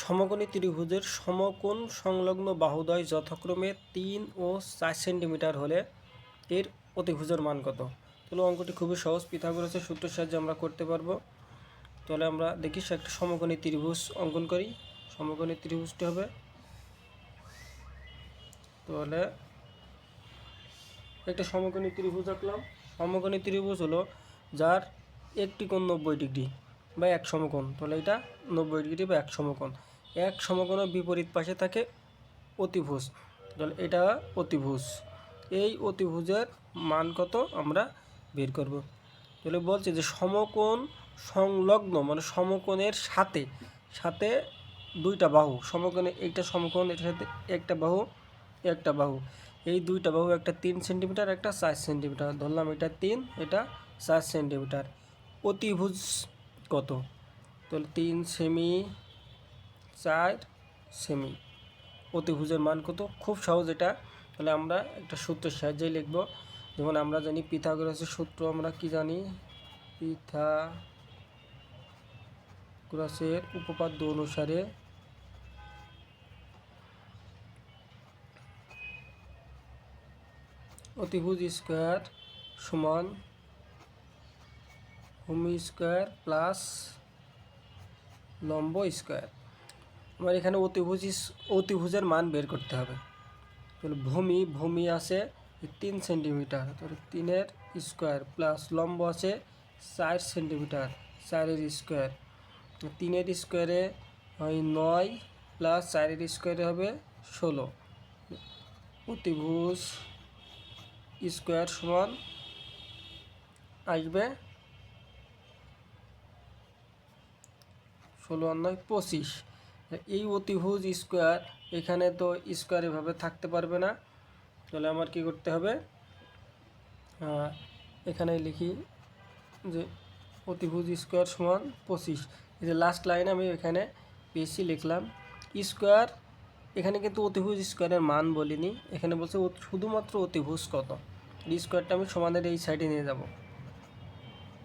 সমকোণী ত্রিভুজের সমকোণ সংলগ্ন বাহুদ্বয় যথাক্রমে তিন ও চার সেন্টিমিটার হলে এর অতিভুজের মান কত? তাহলে অঙ্কটি খুবই সহজ। পিথাগোরাসের সূত্রের সাহায্যে আমরা করতে পারব। তাহলে আমরা দেখি সে একটা সমকোণী ত্রিভুজ অঙ্কন করি। সমকোণী ত্রিভুজটি হবে তাহলে একটা সমকোণী ত্রিভুজ আঁকলাম। সমকোণী ত্রিভুজ হলো যার একটি কোণ নব্বই ডিগ্রি বা এক সমকোণ। তাহলে এটা নব্বই ডিগ্রি বা এক সমকোণ। এক সমকোণের বিপরীত পাশে থাকে অতিভুজ। তাহলে এটা অতিভুজ। এই অতিভুজের মান কত আমরা বের করব। তাহলে বলছে যে সমকোণ সংলগ্ন মানে সমকোণের সাথে সাথে দুইটা বাহু, সমকোণে একটা সমকোণ, এটার সাথে একটা বাহু একটা বাহু। এই দুইটা বাহু একটা তিন সেন্টিমিটার, একটা চার সেন্টিমিটার। ধরলাম এটা তিন, এটা চার সেন্টিমিটার। অতিভুজ কত? তাহলে তিন সেমি চার সেমি। অতিভুজের মান কত? খুব সহজ এটা। তাহলে আমরা একটা সূত্রের সাহায্যে লিখব। যেমন আমরা জানি পিথাগোরাসের সূত্র, আমরা কি জানি? পিথাগোরাসের উপপাদ্য অনুসারে অতিভুজ স্কোয়ার সমান ভূমি স্কোয়ার প্লাস লম্ব স্কোয়ার। আমার এখানে অতিভুজ অতিভুজের মান বের করতে হবে। তাহলে ভূমি ভূমি আছে তিন সেন্টিমিটার, তাহলে তিনের স্কোয়ার প্লাস লম্ব আছে চার সেন্টিমিটার, চারের স্কোয়ার। তো তিনের স্কোয়ারে হয় নয় প্লাস চারের স্কোয়ারে হবে ষোলো। অতিভুজ স্কোয়ার সমান আসবে ষোলো আর নয় পঁচিশ। এই অতিভুজ স্কোয়ার এখানে তো স্কোয়ার এভাবে থাকতে পারবে না। তাহলে আমার কি করতে হবে? এখানে লিখি যে অতিভুজ স্কোয়ার সমান পঁচিশ। এই যে লাস্ট লাইন আমি এখানে বেশি লিখলাম। স্কোয়ার, এখানে কিন্তু অতিভুজ স্কোয়ারের মান বলিনি। এখানে বলছে শুধুমাত্র অতিভুজ কত? স্কোয়ারটা আমি সমানের এই সাইডে নিয়ে যাব।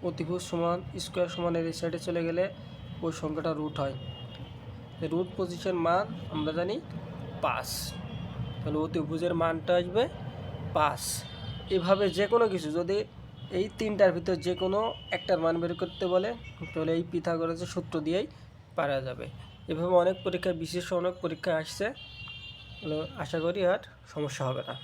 অতিভুজ সমান, স্কোয়ার সমানের এই সাইডে চলে গেলে ওই সংখ্যাটা রুট হয়। রুট পজিশন মান আমরা জানি পাঁচ তাহলে অতিভুজের মানটা আসবে পাঁচ এভাবে যে কোনো কিছু, যদি এই তিনটার ভিতর যে কোনো একটার মান বের করতে বলে, তাহলে এই পিথাগোরাসের সূত্র দিয়েই পারা যাবে। এভাবে অনেক পরীক্ষায়, বিশেষ অনেক পরীক্ষা আসছে। আশা করি আর সমস্যা হবে না।